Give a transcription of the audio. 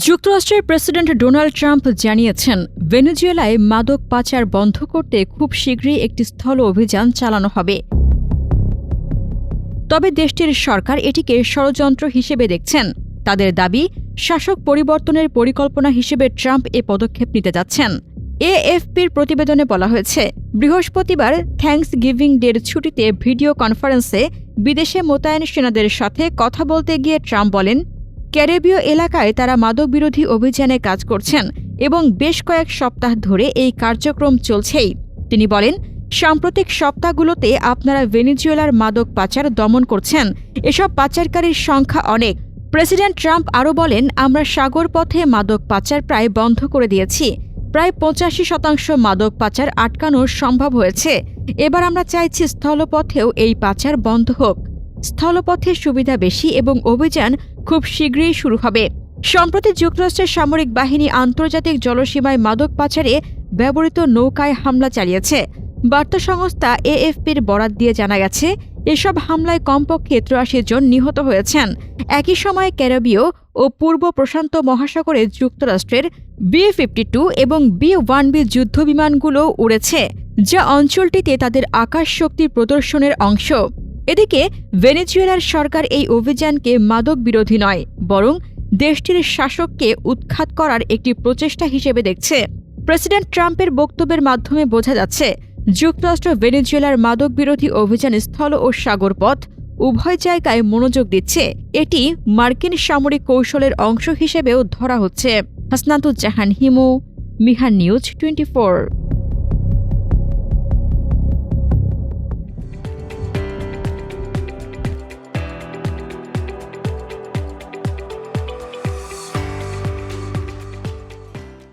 যুক্তরাষ্ট্রের president Donald Trump জানিয়েছেন, ভেনেজুয়েলায় মাদক পাচার বন্ধ করতে খুব শীঘ্রই একটি স্থল অভিযান চালানো হবে। তবে দেশটির সরকার এটিকে ষড়যন্ত্র হিসেবে দেখছেন। তাদের দাবি, শাসক পরিবর্তনের পরিকল্পনা হিসেবে ট্রাম্প এ পদক্ষেপ নিতে যাচ্ছেন। এএফপির প্রতিবেদনে বলা হয়েছে, বৃহস্পতিবার থ্যাঙ্কস গিভিং ডের ছুটিতে ভিডিও কনফারেন্সে বিদেশে মোতায়েন সেনাদের সাথে কথা বলতে গিয়ে ট্রাম্প বলেন ক্যারেবীয় এলাকায় তারা মাদকবিরোধী অভিযানে কাজ করছেন এবং বেশ কয়েক সপ্তাহ ধরে এই কার্যক্রম চলছেই। তিনি বলেন, সাম্প্রতিক সপ্তাহগুলোতে আপনারা ভেনিজুয়েলার মাদক পাচার দমন করছেন। এসব পাচারকারীর সংখ্যা অনেক। প্রেসিডেন্ট ট্রাম্প আরও বলেন, আমরা সাগর পথে মাদক পাচার প্রায় বন্ধ করে দিয়েছি। প্রায় পঁচাশি শতাংশ মাদক পাচার আটকানো সম্ভব হয়েছে। এবার আমরা চাইছি স্থলপথেও এই পাচার বন্ধ হোক। স্থলপথে সুবিধা বেশি এবং অভিযান খুব শীঘ্রই শুরু হবে। সম্প্রতি যুক্তরাষ্ট্রের সামরিক বাহিনী আন্তর্জাতিক জলসীমায় মাদক পাচারে ব্যবহৃত নৌকায় হামলা চালিয়েছে। বার্তা সংস্থা এএফপির বরাত দিয়ে জানা গেছে, এসব হামলায় কমপক্ষে ত্রিয়াশি জন নিহত হয়েছেন। একই সময়ে ক্যারিবীয় ও পূর্ব প্রশান্ত মহাসাগরে যুক্তরাষ্ট্রের বি ফিফটি টু এবং বি ওয়ান বি যুদ্ধবিমানগুলো উড়েছে, যা অঞ্চলটিতে তাদের আকাশ শক্তি প্রদর্শনের অংশ। এদিকে ভেনেজুয়েলার সরকার এই অভিযানকে মাদক বিরোধী নয়, বরং দেশটির শাসককে উৎখাত করার একটি প্রচেষ্টা হিসেবে দেখছে। প্রেসিডেন্ট ট্রাম্পের বক্তব্যের মাধ্যমে বোঝা যাচ্ছে, যুক্তরাষ্ট্র ভেনেজুয়েলার মাদক বিরোধী অভিযান স্থল ও সাগরপথ উভয় জায়গায় মনোযোগ দিচ্ছে। এটি মার্কিন সামরিক কৌশলের অংশ হিসেবেও ধরা হচ্ছে। Hasnatuzzahan Himu, Mihan news twenty